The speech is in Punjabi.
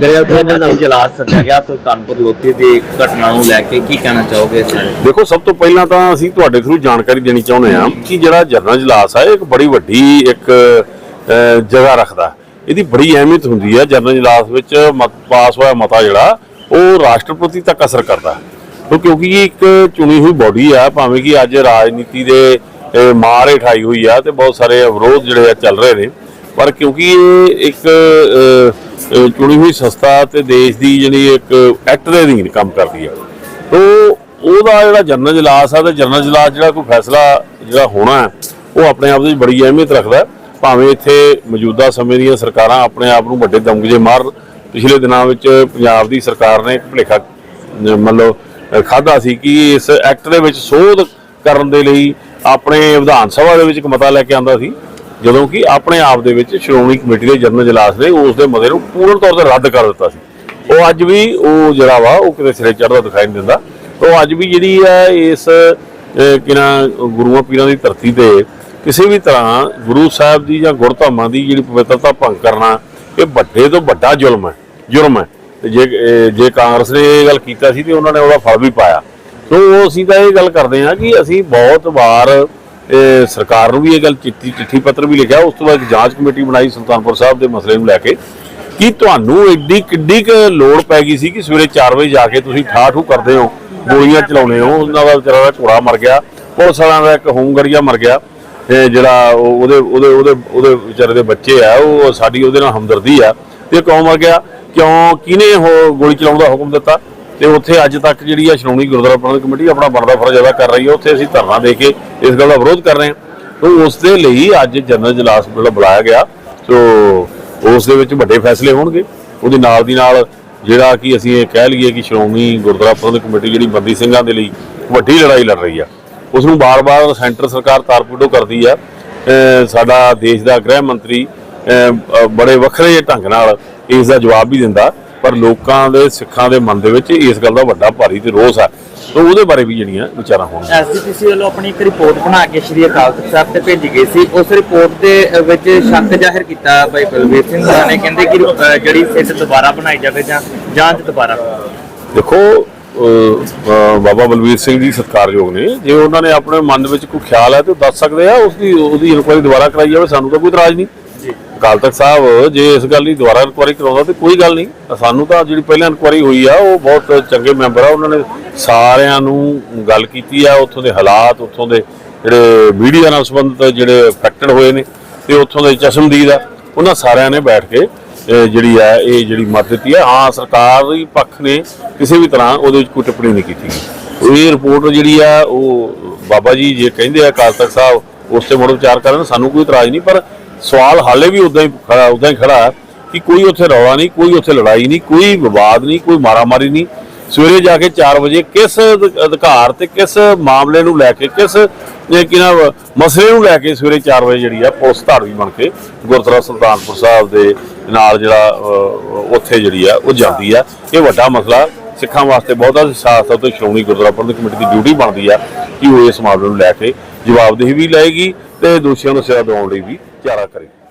ਦਰਿਆ ਦੇ ਨਾਲ ਜਲਾਸ ਸੱਦਿਆ ਗਿਆ ਤੋਂ ਕਾਨਪੁਰ ਲੋਧੀ ਦੀ ਘਟਨਾ ਨੂੰ ਲੈ ਕੇ ਕੀ ਕਹਿਣਾ ਚਾਹੋਗੇ ਇਸ ਦੇਖੋ ਸਭ ਤੋਂ ਪਹਿਲਾਂ ਤਾਂ ਅਸੀਂ ਤੁਹਾਡੇ ਥਰੂ ਜਾਣਕਾਰੀ ਦੇਣੀ ਚਾਹੁੰਦੇ ਹਾਂ ਕਿ ਜਿਹੜਾ ਜਰਨਲ ਇਜਲਾਸ ਆ ਇਹ ਇੱਕ ਬੜੀ ਵੱਡੀ ਇੱਕ ਜਗ੍ਹਾ ਰੱਖਦਾ। ਇਹਦੀ ਬੜੀ ਅਹਿਮੀਅਤ ਹੁੰਦੀ ਹੈ ਜਰਨਲ ਇਜਲਾਸ ਵਿੱਚ ਮਤ ਪਾਸ ਹੋਇਆ ਮਤਾ ਜਿਹੜਾ ਉਹ ਰਾਸ਼ਟਰਪਤੀ ਤੱਕ ਅਸਰ ਕਰਦਾ। ਕਿਉਂਕਿ ਇਹ ਇੱਕ ਚੁਣੀ ਹੋਈ ਬੋਡੀ ਆ ਭਾਵੇਂ ਕਿ ਅੱਜ ਰਾਜਨੀਤੀ ਦੇ ਅਹ, ਮਾਰ ਹੇਠਾਈ ਹੋਈ ਆ ਤੇ ਬਹੁਤ ਸਾਰੇ ਵਿਰੋਧ ਜਿਹੜੇ ਆ ਚੱਲ ਰਹੇ ਨੇ। ਪਰ ਕਿਉਂਕਿ ਇਹ ਇੱਕ ਚੁਣੀ ਹੋਈ ਸੰਸਥਾ ਤੇ ਦੇਸ਼ ਦੀ ਜਿਹੜੀ ਇੱਕ ਐਕਟ ਦੇ ਅਧੀਨ ਕੰਮ ਕਰਦੀ ਹੈ ਤੋ ਉਹਦਾ ਜਿਹੜਾ ਜਨਰਲ ਜਲਾਸ ਆ ਤੇ ਜਨਰਲ ਜਲਾਸ ਜਿਹੜਾ ਕੋਈ ਫੈਸਲਾ ਜਿਹੜਾ ਹੋਣਾ ਹੈ, ਉਹ ਆਪਣੇ ਆਪ ਦੇ ਵਿੱਚ ਬੜੀ ਅਹਿਮੀਅਤ ਰੱਖਦਾ ਭਾਵੇਂ ਇੱਥੇ ਮੌਜੂਦਾ ਸਮੇਂ ਦੀਆਂ ਸਰਕਾਰਾਂ ਆਪਣੇ ਆਪ ਨੂੰ ਵੱਡੇ ਦਮਗਜੇ ਮਾਰਨ ਪਿਛਲੇ ਦਿਨਾਂ ਵਿੱਚ ਪੰਜਾਬ ਦੀ ਸਰਕਾਰ ਨੇ ਇੱਕ ਭੁਲੇਖਾ ਮਤਲਬ ਖਾਦਾ ਸੀ ਕਿ ਇਸ ਐਕਟ ਦੇ ਵਿੱਚ ਸੋਧ ਕਰਨ ਦੇ ਲਈ ਆਪਣੇ ਵਿਧਾਨ ਸਭਾ ਦੇ ਵਿੱਚ ਇੱਕ ਮਤਾ ਲੈ ਕੇ ਆਂਦਾ ਸੀ। ਜਦੋਂ ਕਿ ਆਪਣੇ ਆਪ ਦੇ ਵਿੱਚ ਸ਼੍ਰੋਮਣੀ ਕਮੇਟੀ ਦੇ ਜਨਰਲ ਜਲਾਸ ਨੇ ਉਸ ਦੇ ਮਤੇ ਨੂੰ ਪੂਰਨ ਤੌਰ ਤੇ ਰੱਦ ਕਰ ਦਿੱਤਾ ਸੀ। ਉਹ ਅੱਜ ਵੀ ਉਹ ਜਿਹੜਾ ਵਾ, ਉਹ ਕਿਤੇ ਸਿਰੇ ਚੜਦਾ ਦਿਖਾਈ ਨਹੀਂ ਦਿੰਦਾ। ਉਹ ਅੱਜ ਵੀ ਜਿਹੜੀ ਆ, ਇਸ ਕਿਨਾ ਗੁਰੂਆਂ ਪੀਰਾਂ ਦੀ ਧਰਤੀ ਤੇ ਕਿਸੇ ਵੀ ਤਰ੍ਹਾਂ ਗੁਰੂ ਸਾਹਿਬ ਦੀ ਜਾਂ ਗੁਰਧਾਮਾਂ ਦੀ ਜਿਹੜੀ ਪਵਿੱਤਰਤਾ ਭੰਗ ਕਰਨਾ, ਇਹ ਵੱਡੇ ਤੋਂ ਵੱਡਾ ਜ਼ੁਲਮ ਹੈ ਜ਼ੁਲਮ ਹੈ। ਤੇ ਜੇ ਜੇ ਕਾਂਗਰਸ ਨੇ ਇਹ ਗੱਲ ਕੀਤਾ ਸੀ ਤੇ ਉਹਨਾਂ ਨੇ ਉਹਦਾ ਫਲ ਵੀ ਪਾਇਆ। ਸੋ ਉਹ ਅਸੀਂ ਤਾਂ ਇਹ ਗੱਲ ਕਰਦੇ ਹਾਂ ਕਿ ਅਸੀਂ ਬਹੁਤ ਵਾਰ ਇਹ ਸਰਕਾਰ ਨੂੰ ਵੀ ਇਹ ਗੱਲ ਚਿੱਠੀ ਚਿੱਠੀ ਪੱਤਰ ਵੀ ਲਿਖਿਆ, ਉਸ ਤੋਂ ਬਾਅਦ ਇੱਕ ਜਾਂਚ ਕਮੇਟੀ ਬਣਾਈ ਸੁਲਤਾਨਪੁਰ ਸਾਹਿਬ ਦੇ ਮਸਲੇ ਨੂੰ ਲੈ ਕੇ, ਕਿ ਤੁਹਾਨੂੰ ਐਡੀ ਕਿੱਡੀ ਕੁ ਲੋੜ ਪੈ ਗਈ ਸੀ ਕਿ ਸਵੇਰੇ 4 ਵਜੇ ਜਾ ਕੇ ਤੁਸੀਂ ਠਾਠ ਠੂ ਕਰਦੇ ਹੋ, ਗੋਲੀਆਂ ਚਲਾਉਂਦੇ ਹੋ, ਉਹਨਾਂ ਦਾ ਵਿਚਾਰਾ ਦਾ ਘੋੜਾ ਮਰ ਗਿਆ, ਪੁਲਿਸ ਵਾਲਿਆਂ ਦਾ ਇੱਕ ਹੋਮਗੜੀਆ ਮਰ ਗਿਆ, ਤੇ ਜਿਹੜਾ ਉਹ- ਉਹਦੇ ਉਹਦੇ ਉਹਦੇ ਉਹਦੇ ਵਿਚਾਰੇ ਦੇ ਬੱਚੇ ਆ, ਉਹ ਸਾਡੀ ਉਹਦੇ ਨਾਲ ਹਮਦਰਦੀ ਆ, ਤੇ ਕਿਉਂ ਮਰ ਗਿਆ? ਕਿਉਂ ਕਿਹਨੇ ਉਹ ਗੋਲੀ ਚਲਾਉਣ ਦਾ ਹੁਕਮ ਦਿੱਤਾ? ਤੇ ਉੱਥੇ ਅੱਜ ਤੱਕ ਜਿਹੜੀ ਆ ਸ਼੍ਰੋਮਣੀ ਗੁਰਦੁਆਰਾ ਪ੍ਰਬੰਧਕ ਕਮੇਟੀ ਆਪਣਾ ਬਣਦਾ ਫਰਜ਼ ਅਦਾ ਕਰ ਰਹੀ ਹੈ ਉੱਥੇ ਅਸੀਂ ਧਰਨਾ ਦੇ ਕੇ ਇਸ ਗੱਲ ਦਾ ਵਿਰੋਧ ਕਰ ਰਹੇ ਹਾਂ। ਤੋਂ ਉਸ ਦੇ ਲਈ ਅੱਜ ਜਨਰਲ ਜਲਾਸ ਵੱਲੋਂ ਬੁਲਾਇਆ ਗਿਆ। ਸੋ ਉਸ ਦੇ ਵਿੱਚ ਵੱਡੇ ਫੈਸਲੇ ਹੋਣਗੇ। ਉਹਦੇ ਨਾਲ ਦੀ ਨਾਲ ਜਿਹੜਾ ਕਿ ਅਸੀਂ ਇਹ ਕਹਿ ਲਈਏ ਕਿ ਸ਼੍ਰੋਮਣੀ ਗੁਰਦੁਆਰਾ ਪ੍ਰਬੰਧਕ ਕਮੇਟੀ ਜਿਹੜੀ ਬੰਦੀ ਸਿੰਘਾਂ ਦੇ ਲਈ ਵੱਡੀ ਲੜਾਈ ਲੜ ਰਹੀ ਆ। ਉਸ ਨੂੰ ਬਾਰ-ਬਾਰ ਸੈਂਟਰ ਸਰਕਾਰ ਤਾਰਪੂਡੋ ਕਰਦੀ ਆ। ਸਾਡਾ ਦੇਸ਼ ਦਾ ਗ੍ਰਹਿ ਮੰਤਰੀ ਬੜੇ ਵੱਖਰੇ ਢੰਗ ਨਾਲ ਇਸ ਦਾ ਜਵਾਬ ਵੀ ਦਿੰਦਾ। ਪਰ ਲੋਕਾਂ ਦੇ ਸਿੱਖਾਂ ਦੇ ਮਨ ਦੇ ਵਿੱਚ ਇਸ ਗੱਲ ਦਾ ਵੱਡਾ ਭਾਰੀ ਤੇ ਰੋਸ ਆ। ਤਾਂ ਉਹਦੇ ਬਾਰੇ ਵੀ ਜਿਹੜੀਆਂ ਵਿਚਾਰਾਂ ਹੋਣ ਐਸਜੀਪੀਸੀ ਵੱਲੋਂ ਆਪਣੀ ਇੱਕ ਰਿਪੋਰਟ ਬਣਾ ਕੇ ਸ਼੍ਰੀ ਅਕਾਲ ਤਖਤ ਸਾਹਿਬ ਤੇ ਭੇਜੀ ਗਈ ਸੀ। ਉਸ ਰਿਪੋਰਟ ਦੇ ਵਿੱਚ ਸ਼ੱਕ ਜ਼ਾਹਿਰ ਕੀਤਾ ਭਾਈ ਬਲਵੀਰ ਸਿੰਘ ਨੇ। ਕਹਿੰਦੇ ਕਿ ਜਿਹੜੀ ਸਿੱਧ ਦੁਬਾਰਾ ਬਣਾਈ ਜਾਵੇ ਜਾਂ ਜਾਂਚ ਦੁਬਾਰਾ। ਦੇਖੋ ਬਾਬਾ ਬਲਵੀਰ ਸਿੰਘ ਜੀ ਸਤਿਕਾਰਯੋਗ ਨੇ। ਜੇ ਉਹਨਾਂ ਨੇ ਆਪਣੇ ਮਨ ਵਿੱਚ ਕੋਈ ਖਿਆਲ ਹੈ ਤੇ ਦੱਸ ਸਕਦੇ ਆ ਉਸ ਦੀ ਉਹਦੀ ਇਨਕੁਆਇਰੀ ਦੁਬਾਰਾ ਕਰਾਈ ਜਾਵੇ ਸਾਨੂੰ ਤਾਂ ਕੋਈ ਇਤਰਾਜ਼ ਨਹੀਂ। ਅਕਾਲ ਤਖਤ ਸਾਹਿਬ, ਜੇ ਇਸ ਗੱਲ ਦੀ ਦੁਬਾਰਾ ਇਨਕੁਆਇਰੀ ਕਰਾਉਂਦਾ ਤੇ ਕੋਈ ਗੱਲ ਨਹੀਂ। ਸਾਨੂੰ ਤਾਂ ਜਿਹੜੀ ਪਹਿਲਾਂ ਇਨਕੁਆਇਰੀ ਹੋਈ ਆ, ਉਹ ਬਹੁਤ ਚੰਗੇ ਮੈਂਬਰ ਆ। ਉਹਨਾਂ ਨੇ ਸਾਰਿਆਂ ਨੂੰ ਗੱਲ ਕੀਤੀ ਆ, ਉੱਥੋਂ ਦੇ ਹਾਲਾਤ, ਉੱਥੋਂ ਦੇ ਜਿਹੜੇ ਮੀਡੀਆ ਨਾਲ ਸੰਬੰਧਿਤ ਜਿਹੜੇ ਅਫੈਕਟਡ ਹੋਏ ਨੇ ਤੇ ਉੱਥੋਂ ਦੇ ਚਸ਼ਮਦੀਦ ਆ, ਉਹਨਾਂ ਸਾਰਿਆਂ ਨੇ ਬੈਠ ਕੇ ਜਿਹੜੀ ਆ, ਇਹ ਜਿਹੜੀ ਮਤ ਦਿੱਤੀ ਆ। ਹਾਂ, ਸਰਕਾਰ ਦੀ ਪੱਖ ਨੇ ਕਿਸੇ ਵੀ ਤਰ੍ਹਾਂ ਉਹਦੇ ਵਿੱਚ ਕੋਈ ਟਿੱਪਣੀ ਨਹੀਂ ਕੀਤੀ। ਗਈ ਇਹ ਰਿਪੋਰਟ ਜਿਹੜੀ ਆ, ਉਹ ਬਾਬਾ ਜੀ ਜੇ ਕਹਿੰਦੇ ਆ ਅਕਾਲ ਤਖਤ ਸਾਹਿਬ, ਉਸ ਤੇ ਮੁੜ ਵਿਚਾਰ ਕਰਨ, ਸਾਨੂੰ ਕੋਈ ਇਤਰਾਜ਼ ਨਹੀਂ, ਪਰ ਸਵਾਲ ਹਾਲੇ ਵੀ ਉਦਾਂ ਹੀ ਖੜਾ ਉਦਾਂ ਹੀ ਖੜਾ ਹੈ ਕਿ ਕੋਈ ਉੱਥੇ ਰੌਲਾ ਨਹੀਂ, ਕੋਈ ਉੱਥੇ ਲੜਾਈ ਨਹੀਂ, ਕੋਈ ਵਿਵਾਦ ਨਹੀਂ, ਕੋਈ ਮਾਰਾਮਾਰੀ ਨਹੀਂ। ਸਵੇਰੇ ਜਾ ਕੇ 4 ਵਜੇ ਕਿਸ ਅਧਿਕਾਰ ਤੇ ਕਿਸ ਮਾਮਲੇ ਨੂੰ ਲੈ ਕੇ, ਕਿਸ, ਇਹ ਮਸਲੇ ਨੂੰ ਲੈ ਕੇ ਸਵੇਰੇ 4 ਵਜੇ ਜਿਹੜੀ ਆ ਪੁਲਿਸ ਧਾੜਵੀ ਬਣ ਕੇ ਗੁਰਦੁਆਰਾ ਸੁਲਤਾਨਪੁਰ ਸਾਹਿਬ ਦੇ ਨਾਲ ਜਿਹੜਾ ਉੱਥੇ ਜਿਹੜੀ ਆ ਉਹ ਜਾਂਦੀ ਆ। ਇਹ ਵੱਡਾ ਮਸਲਾ ਸਿੱਖਾਂ ਵਾਸਤੇ ਬਹੁਤਾ ਸਿਆਸਤ ਤੇ ਸ਼੍ਰੋਮਣੀ ਗੁਰਦੁਆਰਾ ਪ੍ਰਬੰਧਕ ਕਮੇਟੀ ਦੀ ਡਿਊਟੀ ਬਣਦੀ ਆ ਕਿ ਉਹ ਇਸ ਮਾਮਲੇ ਨੂੰ ਲੈ ਕੇ ਜਵਾਬਦੇਹੀ ਵੀ ਲਏਗੀ ਤੇ ਦੋਸ਼ੀਆਂ ਨੂੰ ਸਜ਼ਾ ਦਿਵਾਉਣ ਲਈ ਵੀ ਚਾਰਾ ਕਰੇਗੀ